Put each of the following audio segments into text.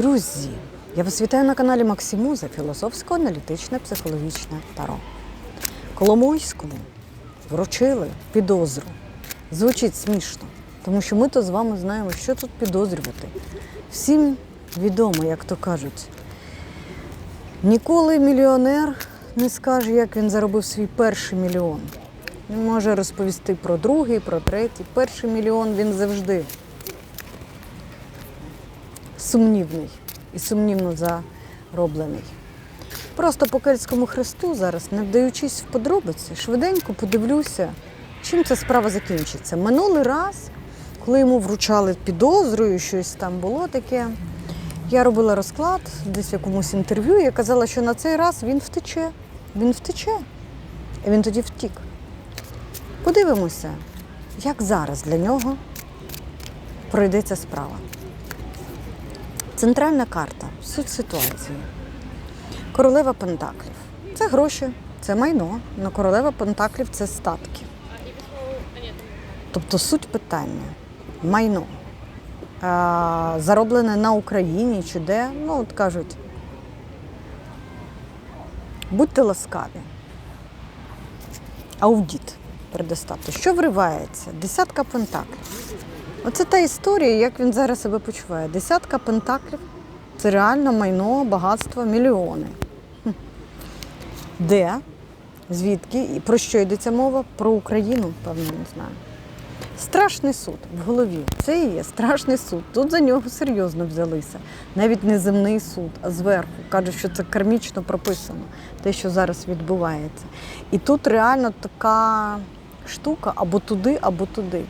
Друзі, я вас вітаю на каналі Максимуза філософсько-аналітичне психологічне таро. Коломойському вручили підозру. Звучить смішно, тому що ми то з вами знаємо, що тут підозрювати. Всім відомо, як то кажуть, ніколи мільйонер не скаже, як він заробив свій перший мільйон. Він може розповісти про другий, про третій. Перший мільйон він завжди сумнівний і сумнівно зароблений. Просто по кельтському хресту зараз, не вдаючись в подробиці, швиденько подивлюся, чим ця справа закінчиться. Минулий раз, коли йому вручали підозрою, щось там було таке, я робила розклад десь в якомусь інтерв'ю, я казала, що на цей раз він втече. Він втече. І він тоді втік. Подивимося, як зараз для нього пройде ця справа. Центральна карта, суть ситуації. Королева Пентаклів. Це гроші, це майно, але королева Пентаклів це статки. Тобто суть питання майно. Зароблене на Україні чи де, ну от кажуть, будьте ласкаві. Аудіт предостати. Що вривається? Десятка пентаклів. Оце та історія, як він зараз себе почуває. Десятка пентаклів це реально майно, багатство, мільйони. Де? Звідки? І про що йдеться мова? Про Україну, певно, не знаю. Страшний суд в голові. Це і є страшний суд. Тут за нього серйозно взялися. Навіть не земний суд, а зверху. Кажуть, що це кармічно прописано, те, що зараз відбувається. І тут реально така штука або туди, або туди.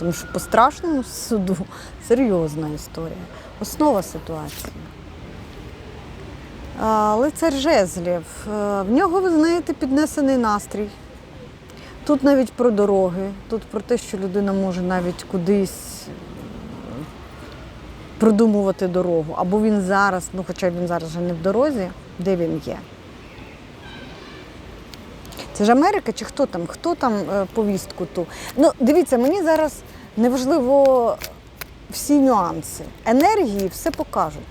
Тому що по страшному суду серйозна історія. Основа ситуації. Лицар жезлів. Е, В нього, ви знаєте, піднесений настрій. Тут навіть про дороги, тут про те, що людина може навіть кудись продумувати дорогу. Або він зараз, ну хоча він зараз вже не в дорозі, де він є. Це ж Америка чи хто там? Хто там е, повістку ту? Ну, дивіться, мені зараз неважливо всі нюанси. Енергії все покажуть.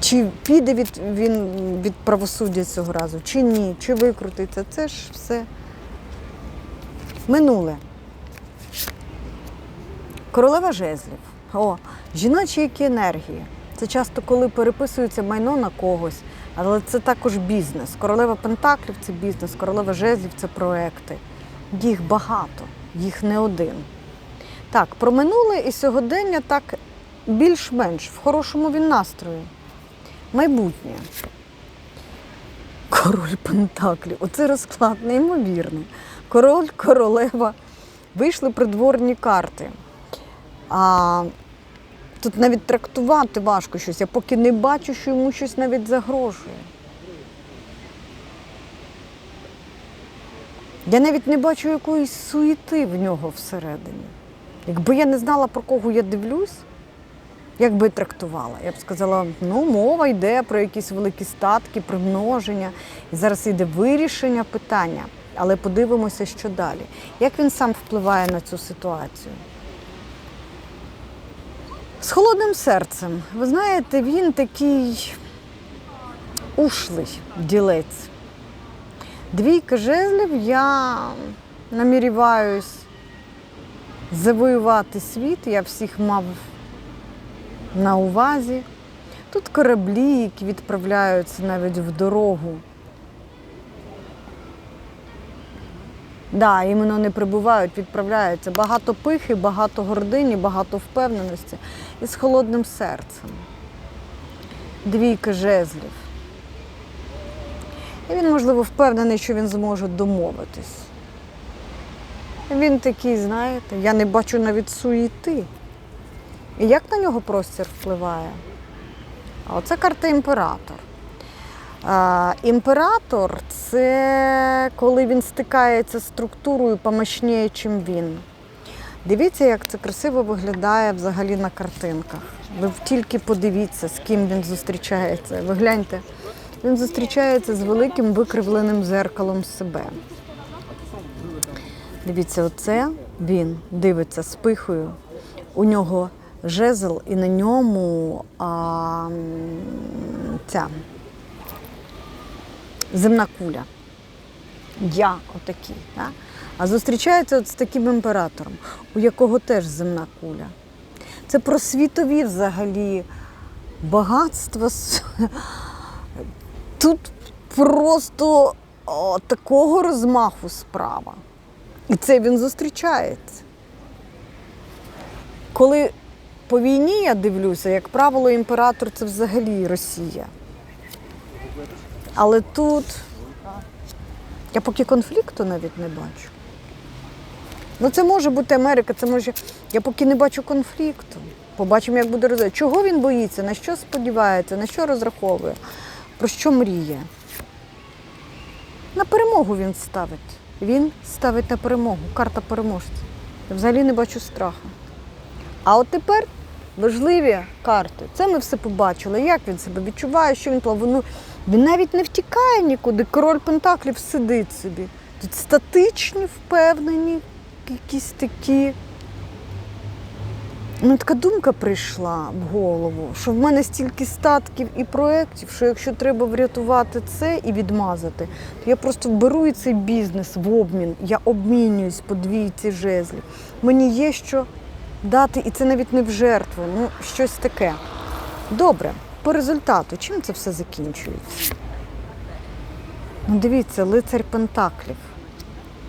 Чи піде від, він від правосуддя цього разу, чи ні, чи викрутиться. Це ж все минуле. Королева жезлів. О, жіночі які енергії. Це часто, коли переписується майно на когось, але це також бізнес. Королева Пентаклів це бізнес, королева жезлів це проекти. Їх багато, їх не один. Так, про минуле і сьогодення так більш-менш в хорошому він настрої. Майбутнє. Король Пентаклів. Оце розклад неймовірний. Король, королева. Вийшли придворні карти. А тут навіть трактувати важко щось. Я поки не бачу, що йому щось навіть загрожує. Я навіть не бачу якоїсь суєти в нього всередині. Якби я не знала, про кого я дивлюсь, як би трактувала? Я б сказала, ну, мова йде про якісь великі статки, примноження. І зараз йде вирішення питання. Але подивимося, що далі. Як він сам впливає на цю ситуацію? З холодним серцем. Ви знаєте, він такий ушлий ділець. Двійка жезлів я наміріваюсь завоювати світ. Я всіх мав на увазі. Тут кораблі, які відправляються навіть в дорогу. Да, іменно не прибувають, відправляються. Багато пихи, багато гордині, багато впевненості і з холодним серцем. Двійка жезлів. І він, можливо, впевнений, що він зможе домовитись. Він такий, знаєте, я не бачу навіть суєти. І як на нього простір впливає? А оце карта імператор. Імператор це коли він стикається з структурою помощніше, чим він. Дивіться, як це красиво виглядає взагалі на картинках. Ви тільки подивіться, з ким він зустрічається. Ви гляньте, він зустрічається з великим викривленим зеркалом себе. Дивіться, оце він дивиться з пихою. У нього жезл і на ньому а, ця земна куля. Я отакий. Да? А зустрічається от з таким імператором, у якого теж земна куля. Це про світові взагалі багатства. Тут просто о, такого розмаху справа. І це він зустрічається. Коли по війні я дивлюся, як правило, імператор це взагалі Росія. Але тут я поки конфлікту навіть не бачу. Ну, це може бути Америка, це може. Я поки не бачу конфлікту. Побачимо, як буде розвиватися. Чого він боїться, на що сподівається, на що розраховує, про що мріє. На перемогу він ставить. Він ставить на перемогу. Карта переможця. Я взагалі не бачу страху. А от тепер важливі карти. Це ми все побачили. Як він себе відчуває, що він планує. Він навіть не втікає нікуди. Король Пентаклів сидить собі. Тут статичні, впевнені, якісь такі. Ну, така думка прийшла в голову, що в мене стільки статків і проєктів, що якщо треба врятувати це і відмазати, то я просто беру і цей бізнес в обмін, я обмінююсь по двійці жезлів. Мені є що дати, і це навіть не в жертву, ну щось таке. Добре, по результату, чим це все закінчується? Ну, дивіться, лицар Пентаклів.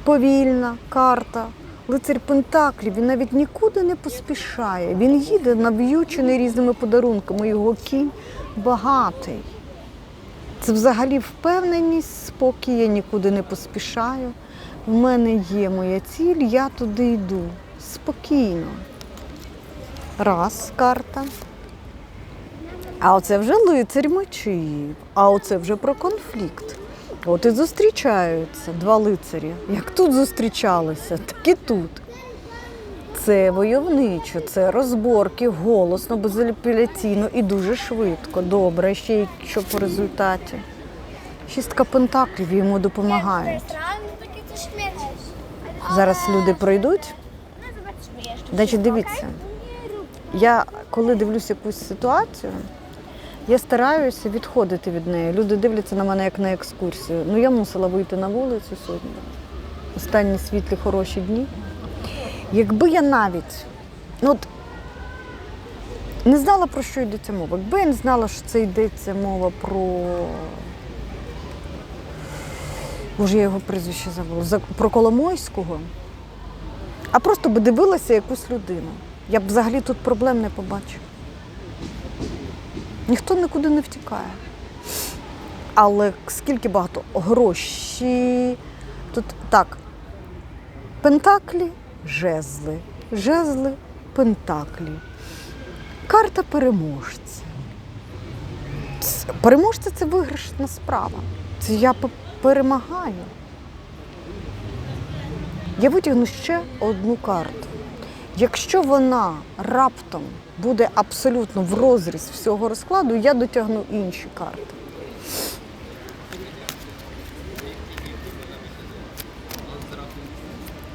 Повільна карта. Лицар Пентаклів, він навіть нікуди не поспішає. Він їде нав'ючений різними подарунками. Його кінь багатий. Це взагалі впевненість, спокій, я нікуди не поспішаю. В мене є моя ціль, я туди йду. Спокійно. Раз карта. А оце вже лицар мечів. А оце вже про конфлікт. От і зустрічаються два лицарі. Як тут зустрічалися, так і тут. Це войовничо, це розборки, голосно, безапеляційно і дуже швидко. Добре, ще що по результаті. Шістка пентаклів йому допомагають. Зараз люди пройдуть. Значить, дивіться, я коли дивлюсь якусь ситуацію, я стараюся відходити від неї. Люди дивляться на мене як на екскурсію. Ну я мусила вийти на вулицю сьогодні. Останні світлі хороші дні. Якби я навіть ну от, не знала, про що йдеться мова, якби я не знала, що це йдеться мова про. Боже, я його прізвище забула. За- Про Коломойського, а просто би дивилася якусь людину. Я б взагалі тут проблем не побачила. Ніхто нікуди не втікає. Але скільки багато гроші. Тут так. Пентаклі, жезли. Жезли, пентаклі. Карта переможця. Переможця це виграшна справа. Це я перемагаю. Я витягну ще одну карту. Якщо вона раптом буде абсолютно в розріз всього розкладу, я дотягну інші карти.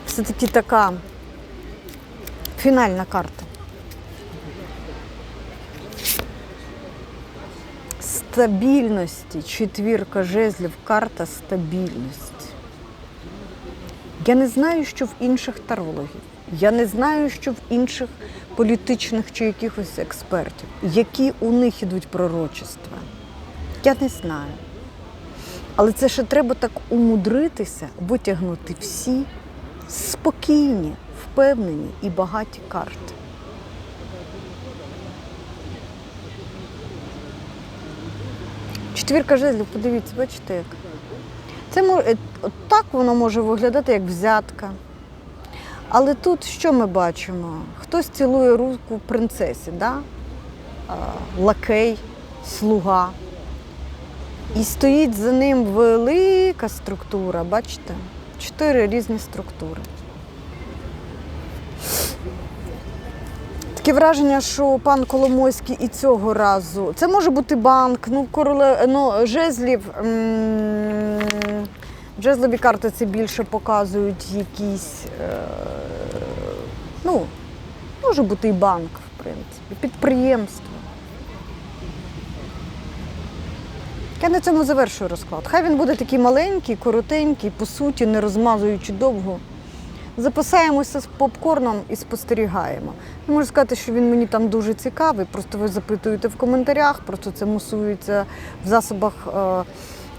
Все-таки така фінальна карта. Стабільності, четвірка жезлів, карта стабільності. Я не знаю, що в інших тарологів. Я не знаю, що в інших політичних чи якихось експертів, які у них ідуть пророчества. Я не знаю. Але це ще треба так умудритися витягнути всі спокійні, впевнені і багаті карти. Четвірка жезлів, подивіться, бачите як. Це е, так воно може виглядати як взятка. Але тут що ми бачимо? Хтось цілує руку принцесі, да? Лакей, слуга. І стоїть за ним велика структура, бачите? Чотири різні структури. Таке враження, що пан Коломойський і цього разу. Це може бути банк, ну, короле, ну жезлів. м, Жезлові карти це більше показують якісь. Е, може бути і банк, в принципі, підприємство. Я на цьому завершую розклад. Хай він буде такий маленький, коротенький, по суті, не розмазуючи довго. Запасаємося з попкорном і спостерігаємо. Не можу сказати, що він мені там дуже цікавий, просто ви запитуєте в коментарях, просто це мусується в засобах е,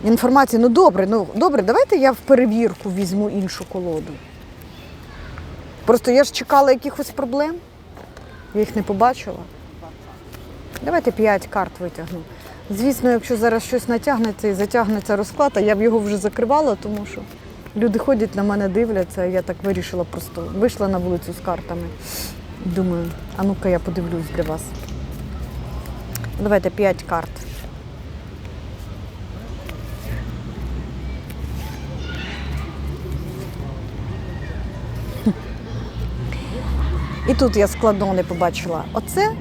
інформації. Ну добре, ну добре, давайте я в перевірку візьму іншу колоду. Просто я ж чекала якихось проблем, я їх не побачила. Давайте п'ять карт витягну. Звісно, якщо зараз щось натягнеться і затягнеться розклад, а я б його вже закривала, тому що люди ходять на мене, дивляться, я так вирішила просто. Вийшла на вулицю з картами. Думаю, а ну-ка я подивлюсь для вас. Давайте п'ять карт. І тут я складно не побачила. Оце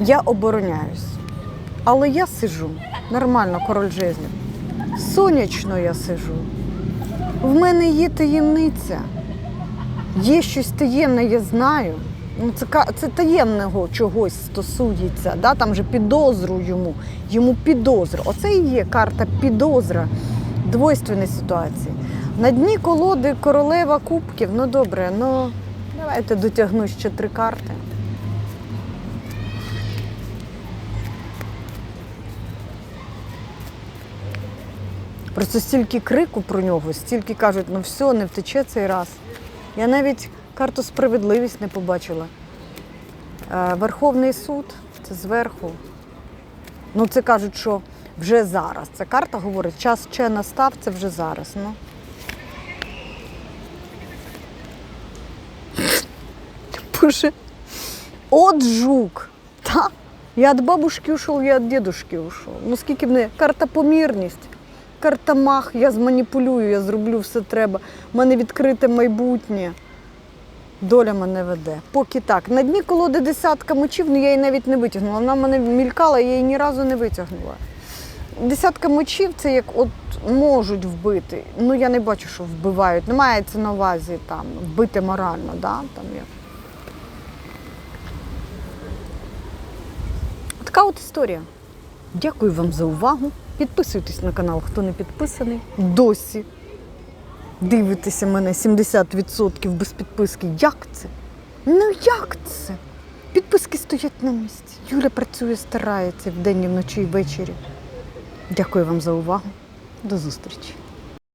я обороняюсь. Але я сижу. Нормально, король жезлів. Сонячно я сижу. В мене є таємниця. Є щось таємне, я знаю. Ну, це, це таємного чогось стосується. Да? Там же підозру йому. Йому підозра. Оце і є карта підозра двойственної ситуації. На дні колоди королева кубків. Ну добре, ну давайте дотягну ще три карти. Просто стільки крику про нього, стільки кажуть, ну все, не втече цей раз. Я навіть карту справедливість не побачила. Е, Верховний суд це зверху. Ну, це кажуть, що вже зараз. Ця карта говорить, час ще настав, це вже зараз. Ну. Боже. От жук. Та? Я від бабушки ушов, я від дідушки ушов. Ну скільки б не карта помірність, карта мах, я зманіпулюю, я зроблю все треба. У мене відкрите майбутнє. Доля мене веде. Поки так. На дні колоди десятка мечів, ну я її навіть не витягнула. Вона мене мількала, я її ні разу не витягнула. Десятка мечів це як от можуть вбити. Ну я не бачу, що вбивають. Не мається на увазі там вбити морально, да? там як. Така от історія. Дякую вам за увагу. Підписуйтесь на канал, хто не підписаний. Досі дивитеся мене 70% без підписки. Як це? Ну як це? Підписки стоять на місці. Юля працює, старається вдень, і вночі і ввечері. Дякую вам за увагу. До зустрічі.